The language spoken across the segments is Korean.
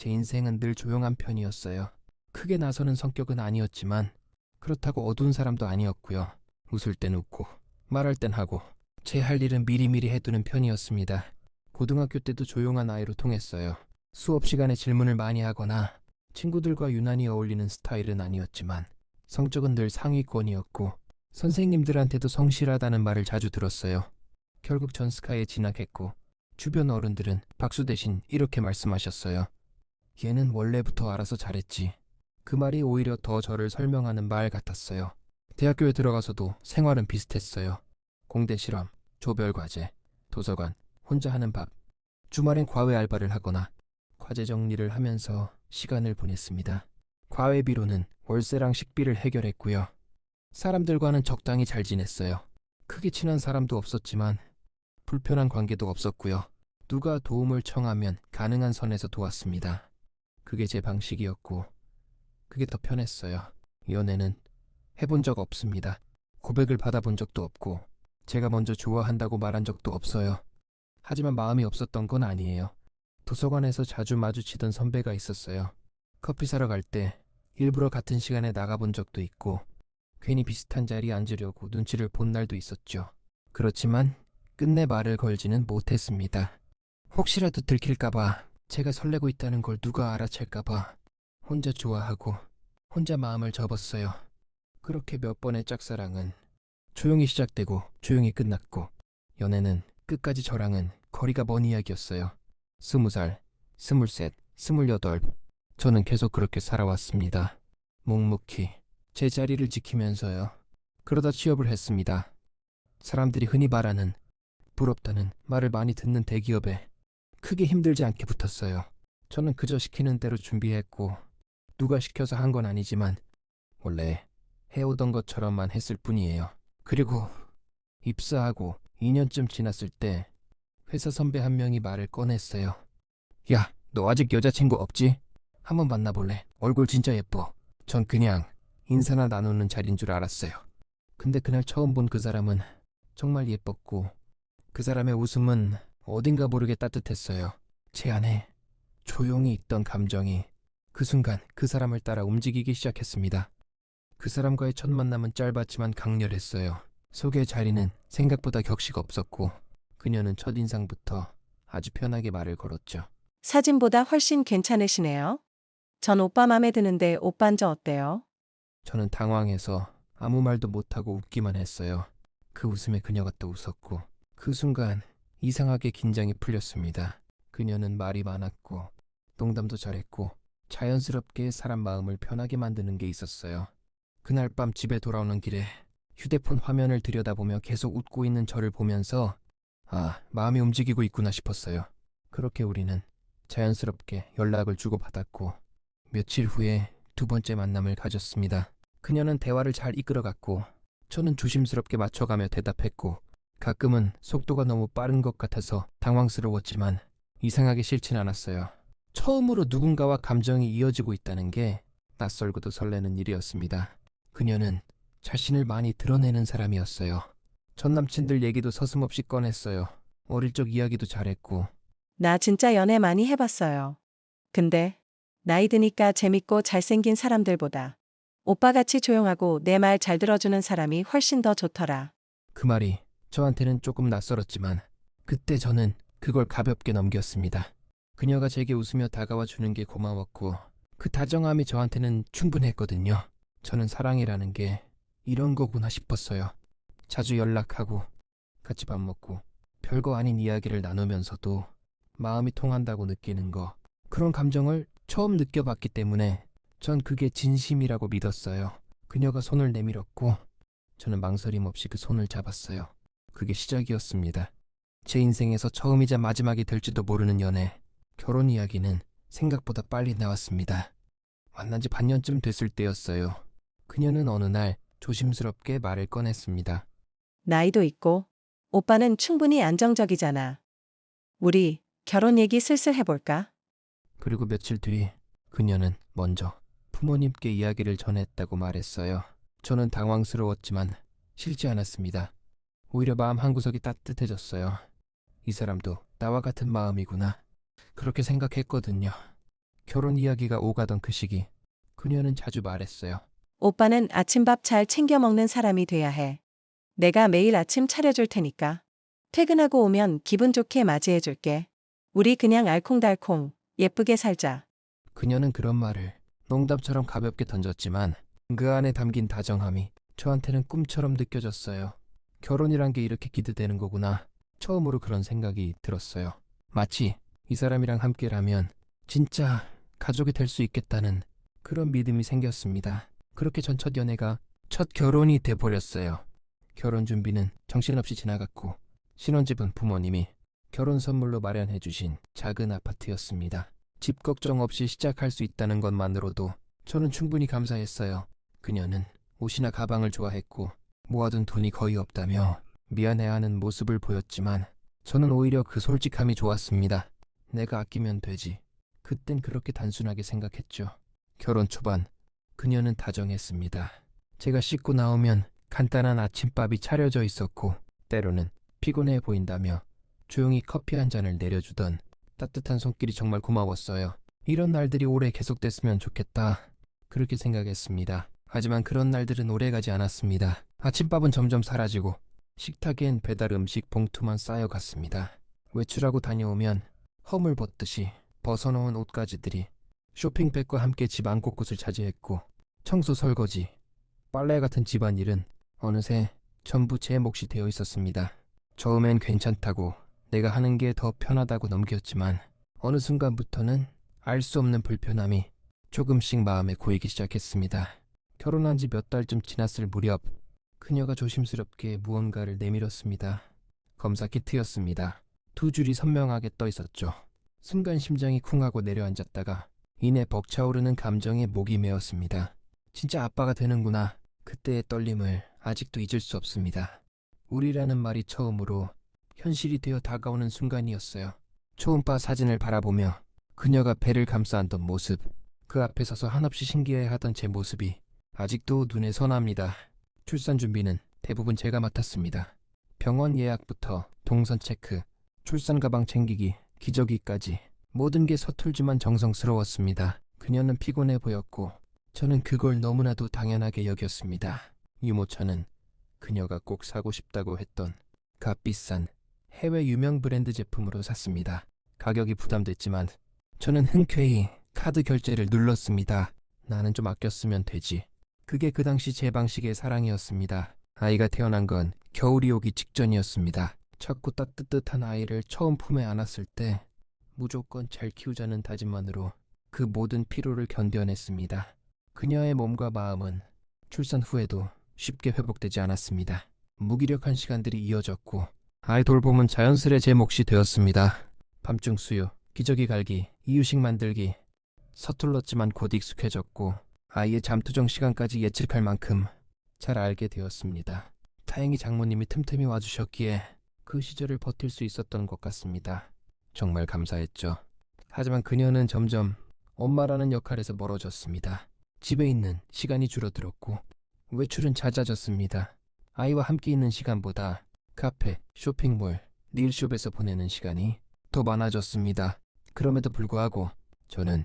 제 인생은 늘 조용한 편이었어요. 크게 나서는 성격은 아니었지만 그렇다고 어두운 사람도 아니었고요. 웃을 땐 웃고 말할 땐 하고 제 할 일은 미리미리 해두는 편이었습니다. 고등학교 때도 조용한 아이로 통했어요. 수업 시간에 질문을 많이 하거나 친구들과 유난히 어울리는 스타일은 아니었지만 성적은 늘 상위권이었고 선생님들한테도 성실하다는 말을 자주 들었어요. 결국 전스카에 진학했고 주변 어른들은 박수 대신 이렇게 말씀하셨어요. 얘는 원래부터 알아서 잘했지. 그 말이 오히려 더 저를 설명하는 말 같았어요. 대학교에 들어가서도 생활은 비슷했어요. 공대 실험, 조별 과제, 도서관, 혼자 하는 밥, 주말엔 과외 알바를 하거나 과제 정리를 하면서 시간을 보냈습니다. 과외비로는 월세랑 식비를 해결했고요. 사람들과는 적당히 잘 지냈어요. 크게 친한 사람도 없었지만 불편한 관계도 없었고요. 누가 도움을 청하면 가능한 선에서 도왔습니다. 그게 제 방식이었고 그게 더 편했어요. 연애는 해본 적 없습니다. 고백을 받아본 적도 없고 제가 먼저 좋아한다고 말한 적도 없어요. 하지만 마음이 없었던 건 아니에요. 도서관에서 자주 마주치던 선배가 있었어요. 커피 사러 갈 때 일부러 같은 시간에 나가본 적도 있고 괜히 비슷한 자리에 앉으려고 눈치를 본 날도 있었죠. 그렇지만 끝내 말을 걸지는 못했습니다. 혹시라도 들킬까봐 제가 설레고 있다는 걸 누가 알아챌까봐 혼자 좋아하고 혼자 마음을 접었어요. 그렇게 몇 번의 짝사랑은 조용히 시작되고 조용히 끝났고 연애는 끝까지 저랑은 거리가 먼 이야기였어요. 스무 살, 스물셋, 스물여덟 저는 계속 그렇게 살아왔습니다. 묵묵히 제 자리를 지키면서요. 그러다 취업을 했습니다. 사람들이 흔히 말하는 부럽다는 말을 많이 듣는 대기업에 크게 힘들지 않게 붙었어요. 저는 그저 시키는 대로 준비했고 누가 시켜서 한 건 아니지만 원래 해오던 것처럼만 했을 뿐이에요. 그리고 입사하고 2년쯤 지났을 때 회사 선배 한 명이 말을 꺼냈어요. 야, 너 아직 여자친구 없지? 한번 만나볼래? 얼굴 진짜 예뻐. 전 그냥 인사나 나누는 자리인 줄 알았어요. 근데 그날 처음 본 그 사람은 정말 예뻤고 그 사람의 웃음은 어딘가 모르게 따뜻했어요. 제 안에 조용히 있던 감정이 그 순간 그 사람을 따라 움직이기 시작했습니다. 그 사람과의 첫 만남은 짧았지만 강렬했어요. 소개 자리는 생각보다 격식 없었고 그녀는 첫인상부터 아주 편하게 말을 걸었죠. 사진보다 훨씬 괜찮으시네요. 전 오빠 맘에 드는데 오빤 저 어때요? 저는 당황해서 아무 말도 못하고 웃기만 했어요. 그 웃음에 그녀가 또 웃었고 그 순간 이상하게 긴장이 풀렸습니다. 그녀는 말이 많았고 농담도 잘했고 자연스럽게 사람 마음을 편하게 만드는 게 있었어요. 그날 밤 집에 돌아오는 길에 휴대폰 화면을 들여다보며 계속 웃고 있는 저를 보면서 아, 마음이 움직이고 있구나 싶었어요. 그렇게 우리는 자연스럽게 연락을 주고받았고 며칠 후에 두 번째 만남을 가졌습니다. 그녀는 대화를 잘 이끌어갔고 저는 조심스럽게 맞춰가며 대답했고 가끔은 속도가 너무 빠른 것 같아서 당황스러웠지만 이상하게 싫진 않았어요. 처음으로 누군가와 감정이 이어지고 있다는 게 낯설고도 설레는 일이었습니다. 그녀는 자신을 많이 드러내는 사람이었어요. 전 남친들 얘기도 서슴없이 꺼냈어요. 어릴 적 이야기도 잘했고 나 진짜 연애 많이 해봤어요. 근데 나이 드니까 재밌고 잘생긴 사람들보다 오빠같이 조용하고 내 말 잘 들어주는 사람이 훨씬 더 좋더라. 그 말이 저한테는 조금 낯설었지만 그때 저는 그걸 가볍게 넘겼습니다. 그녀가 제게 웃으며 다가와 주는 게 고마웠고 그 다정함이 저한테는 충분했거든요. 저는 사랑이라는 게 이런 거구나 싶었어요. 자주 연락하고 같이 밥 먹고 별거 아닌 이야기를 나누면서도 마음이 통한다고 느끼는 거 그런 감정을 처음 느껴봤기 때문에 전 그게 진심이라고 믿었어요. 그녀가 손을 내밀었고 저는 망설임 없이 그 손을 잡았어요. 그게 시작이었습니다. 제 인생에서 처음이자 마지막이 될지도 모르는 연애. 결혼 이야기는 생각보다 빨리 나왔습니다. 만난 지 반년쯤 됐을 때였어요. 그녀는 어느 날 조심스럽게 말을 꺼냈습니다. 나이도 있고 오빠는 충분히 안정적이잖아. 우리 결혼 얘기 슬슬 해볼까? 그리고 며칠 뒤 그녀는 먼저 부모님께 이야기를 전했다고 말했어요. 저는 당황스러웠지만 싫지 않았습니다. 오히려 마음 한구석이 따뜻해졌어요. 이 사람도 나와 같은 마음이구나. 그렇게 생각했거든요. 결혼 이야기가 오가던 그 시기 그녀는 자주 말했어요. 오빠는 아침밥 잘 챙겨 먹는 사람이 돼야 해. 내가 매일 아침 차려줄 테니까. 퇴근하고 오면 기분 좋게 맞이해 줄게. 우리 그냥 알콩달콩 예쁘게 살자. 그녀는 그런 말을 농담처럼 가볍게 던졌지만 그 안에 담긴 다정함이 저한테는 꿈처럼 느껴졌어요. 결혼이란 게 이렇게 기대되는 거구나. 처음으로 그런 생각이 들었어요. 마치 이 사람이랑 함께라면 진짜 가족이 될 수 있겠다는 그런 믿음이 생겼습니다. 그렇게 전 첫 연애가 첫 결혼이 돼버렸어요. 결혼 준비는 정신없이 지나갔고 신혼집은 부모님이 결혼 선물로 마련해 주신 작은 아파트였습니다. 집 걱정 없이 시작할 수 있다는 것만으로도 저는 충분히 감사했어요. 그녀는 옷이나 가방을 좋아했고 모아둔 돈이 거의 없다며 미안해하는 모습을 보였지만 저는 오히려 그 솔직함이 좋았습니다. 내가 아끼면 되지. 그땐 그렇게 단순하게 생각했죠. 결혼 초반 그녀는 다정했습니다. 제가 씻고 나오면 간단한 아침밥이 차려져 있었고 때로는 피곤해 보인다며 조용히 커피 한 잔을 내려주던 따뜻한 손길이 정말 고마웠어요. 이런 날들이 오래 계속됐으면 좋겠다. 그렇게 생각했습니다. 하지만 그런 날들은 오래 가지 않았습니다. 아침밥은 점점 사라지고 식탁엔 배달 음식 봉투만 쌓여갔습니다. 외출하고 다녀오면 허물 벗듯이 벗어놓은 옷가지들이 쇼핑백과 함께 집 안 곳곳을 차지했고 청소 설거지, 빨래 같은 집안일은 어느새 전부 제 몫이 되어 있었습니다. 처음엔 괜찮다고 내가 하는 게 더 편하다고 넘겼지만 어느 순간부터는 알 수 없는 불편함이 조금씩 마음에 고이기 시작했습니다. 결혼한 지 몇 달쯤 지났을 무렵 그녀가 조심스럽게 무언가를 내밀었습니다. 검사 키트였습니다. 두 줄이 선명하게 떠 있었죠. 순간 심장이 쿵하고 내려앉았다가 이내 벅차오르는 감정에 목이 메었습니다. 진짜 아빠가 되는구나. 그때의 떨림을 아직도 잊을 수 없습니다. 우리라는 말이 처음으로 현실이 되어 다가오는 순간이었어요. 초음파 사진을 바라보며 그녀가 배를 감싸 안던 모습, 그 앞에 서서 한없이 신기해하던 제 모습이 아직도 눈에 선합니다. 출산 준비는 대부분 제가 맡았습니다. 병원 예약부터 동선 체크, 출산 가방 챙기기, 기저귀까지 모든 게 서툴지만 정성스러웠습니다. 그녀는 피곤해 보였고 저는 그걸 너무나도 당연하게 여겼습니다. 유모차는 그녀가 꼭 사고 싶다고 했던 값비싼 해외 유명 브랜드 제품으로 샀습니다. 가격이 부담됐지만 저는 흔쾌히 카드 결제를 눌렀습니다. 나는 좀 아꼈으면 되지. 그게 그 당시 제 방식의 사랑이었습니다. 아이가 태어난 건 겨울이 오기 직전이었습니다. 작고 따뜻한 아이를 처음 품에 안았을 때 무조건 잘 키우자는 다짐만으로 그 모든 피로를 견뎌냈습니다. 그녀의 몸과 마음은 출산 후에도 쉽게 회복되지 않았습니다. 무기력한 시간들이 이어졌고 아이 돌봄은 자연스레 제 몫이 되었습니다. 밤중 수유, 기저귀 갈기, 이유식 만들기 서툴렀지만 곧 익숙해졌고 아이의 잠투정 시간까지 예측할 만큼 잘 알게 되었습니다. 다행히 장모님이 틈틈이 와주셨기에 그 시절을 버틸 수 있었던 것 같습니다. 정말 감사했죠. 하지만 그녀는 점점 엄마라는 역할에서 멀어졌습니다. 집에 있는 시간이 줄어들었고 외출은 잦아졌습니다. 아이와 함께 있는 시간보다 카페, 쇼핑몰, 닐숍에서 보내는 시간이 더 많아졌습니다. 그럼에도 불구하고 저는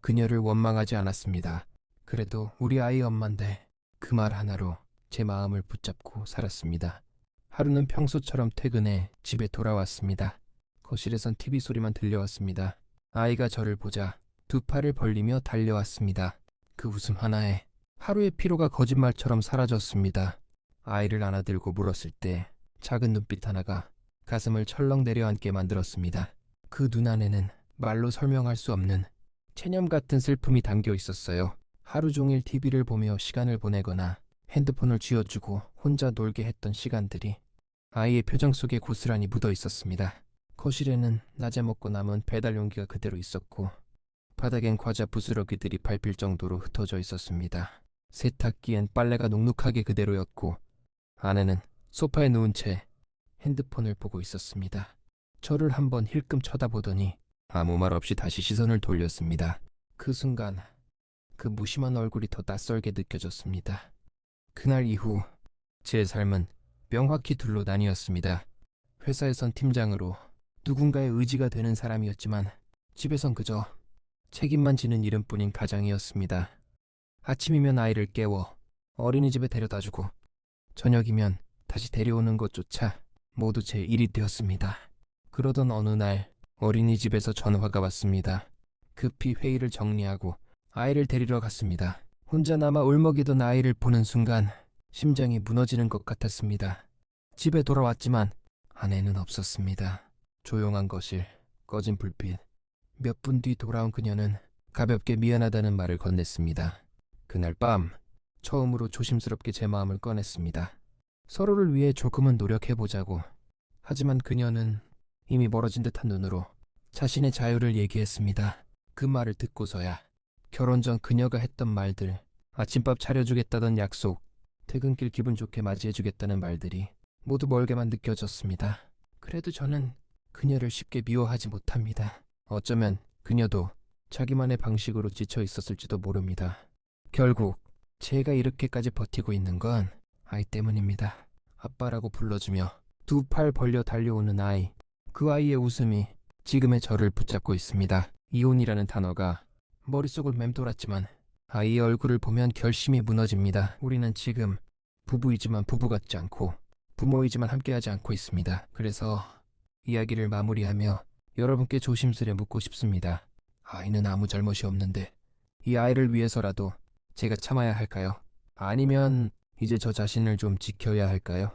그녀를 원망하지 않았습니다. 그래도 우리 아이 엄만데 그 말 하나로 제 마음을 붙잡고 살았습니다. 하루는 평소처럼 퇴근해 집에 돌아왔습니다. 거실에선 TV 소리만 들려왔습니다. 아이가 저를 보자 두 팔을 벌리며 달려왔습니다. 그 웃음 하나에 하루의 피로가 거짓말처럼 사라졌습니다. 아이를 안아들고 물었을 때 작은 눈빛 하나가 가슴을 철렁 내려앉게 만들었습니다. 그 눈 안에는 말로 설명할 수 없는 체념 같은 슬픔이 담겨 있었어요. 하루 종일 TV를 보며 시간을 보내거나 핸드폰을 쥐어주고 혼자 놀게 했던 시간들이 아이의 표정 속에 고스란히 묻어 있었습니다. 거실에는 낮에 먹고 남은 배달 용기가 그대로 있었고 바닥엔 과자 부스러기들이 밟힐 정도로 흩어져 있었습니다. 세탁기엔 빨래가 눅눅하게 그대로였고 아내는 소파에 누운 채 핸드폰을 보고 있었습니다. 저를 한번 힐끔 쳐다보더니 아무 말 없이 다시 시선을 돌렸습니다. 그 순간 그 무심한 얼굴이 더 낯설게 느껴졌습니다. 그날 이후 제 삶은 명확히 둘로 나뉘었습니다. 회사에선 팀장으로 누군가의 의지가 되는 사람이었지만 집에선 그저 책임만 지는 이름뿐인 가장이었습니다. 아침이면 아이를 깨워 어린이집에 데려다주고 저녁이면 다시 데려오는 것조차 모두 제 일이 되었습니다. 그러던 어느 날 어린이집에서 전화가 왔습니다. 급히 회의를 정리하고 아이를 데리러 갔습니다. 혼자 남아 울먹이던 아이를 보는 순간 심장이 무너지는 것 같았습니다. 집에 돌아왔지만 아내는 없었습니다. 조용한 거실, 꺼진 불빛. 몇 분 뒤 돌아온 그녀는 가볍게 미안하다는 말을 건넸습니다. 그날 밤 처음으로 조심스럽게 제 마음을 꺼냈습니다. 서로를 위해 조금은 노력해보자고. 하지만 그녀는 이미 멀어진 듯한 눈으로 자신의 자유를 얘기했습니다. 그 말을 듣고서야 결혼 전 그녀가 했던 말들, 아침밥 차려주겠다던 약속, 퇴근길 기분 좋게 맞이해주겠다는 말들이 모두 멀게만 느껴졌습니다. 그래도 저는 그녀를 쉽게 미워하지 못합니다. 어쩌면 그녀도 자기만의 방식으로 지쳐 있었을지도 모릅니다. 결국 제가 이렇게까지 버티고 있는 건 아이 때문입니다. 아빠라고 불러주며 두 팔 벌려 달려오는 아이. 그 아이의 웃음이 지금의 저를 붙잡고 있습니다. 이혼이라는 단어가 머릿속을 맴돌았지만 아이의 얼굴을 보면 결심이 무너집니다. 우리는 지금 부부이지만 부부 같지 않고 부모이지만 함께하지 않고 있습니다. 그래서 이야기를 마무리하며 여러분께 조심스레 묻고 싶습니다. 아이는 아무 잘못이 없는데 이 아이를 위해서라도 제가 참아야 할까요? 아니면 이제 저 자신을 좀 지켜야 할까요?